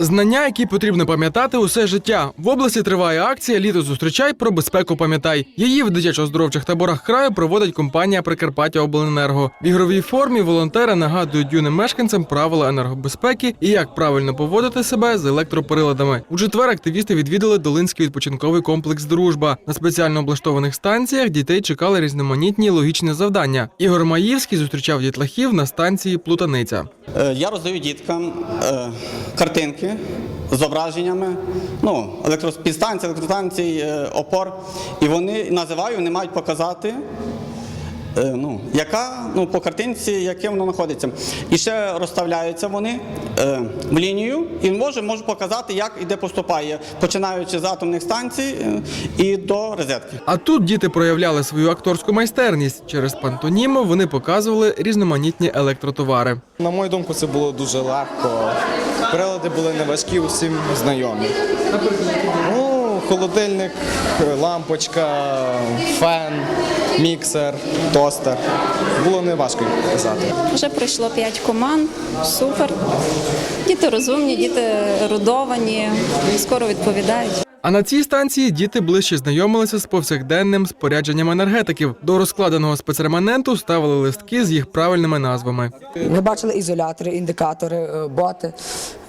Знання, які потрібно пам'ятати усе життя. В області триває акція Літо зустрічай про безпеку пам'ятай. Її в дитячо-оздоровчих таборах краю проводить компанія Прикарпаття Обленерго. В ігровій формі волонтери нагадують юним мешканцям правила енергобезпеки і як правильно поводити себе з електроприладами. У четвер активісти відвідали Долинський відпочинковий комплекс Дружба. На спеціально облаштованих станціях дітей чекали різноманітні логічні завдання. Ігор Маївський зустрічав дітлахів на станції Плутаниця. Е, Я роздаю діткам е, картинки з зображеннями, ну, електропідстанцій, електростанцій, е, опор. І вони називаю, вони мають показати, ну, яка, ну, по картинці, яке воно знаходиться. І ще розставляються вони е, в лінію і може, можу показати, як і де поступає, починаючи з атомних станцій е, і до розетки. А тут діти проявляли свою акторську майстерність. Через пантоніму вони показували різноманітні електротовари. На мою думку, це було дуже легко. Прилади були не важкі, усім знайомі. Ну, холодильник, лампочка, фен, міксер, тостер. Було не важко їх показати. Вже пройшло 5 команд. Супер. Діти розумні, діти родовані, скоро відповідають. А на цій станції діти ближче знайомилися з повсякденним спорядженням енергетиків. До розкладеного спецреманенту ставили листки з їх правильними назвами. Ми бачили ізолятори, індикатори, е, боти,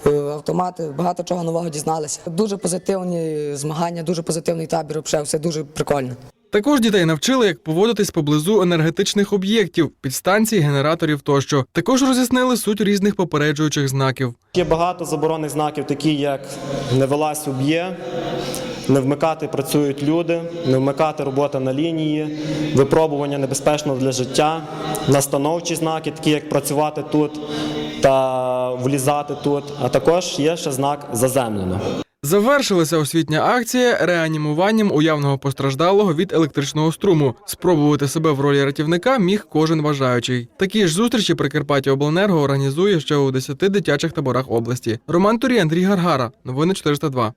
автомати. Багато чого нового дізналися. Дуже позитивні змагання, дуже позитивний табір. Взагалі, все дуже прикольно. Також дітей навчили, як поводитись поблизу енергетичних об'єктів, підстанцій, генераторів тощо. Також роз'яснили суть різних попереджуючих знаків. Є багато заборонених знаків, такі як не вилазь уб'є, не вмикати працюють люди, не вмикати робота на лінії, випробування небезпечно для життя, настановчі знаки, такі як працювати тут та влізати тут. А також є ще знак заземлено. Завершилася освітня акція реанімуванням уявного постраждалого від електричного струму. Спробувати себе в ролі рятівника міг кожен бажаючий. Такі ж зустрічі Прикарпаття Обленерго організує ще у 10 дитячих таборах області. Роман Турі Андрій Гаргара. Новини 402.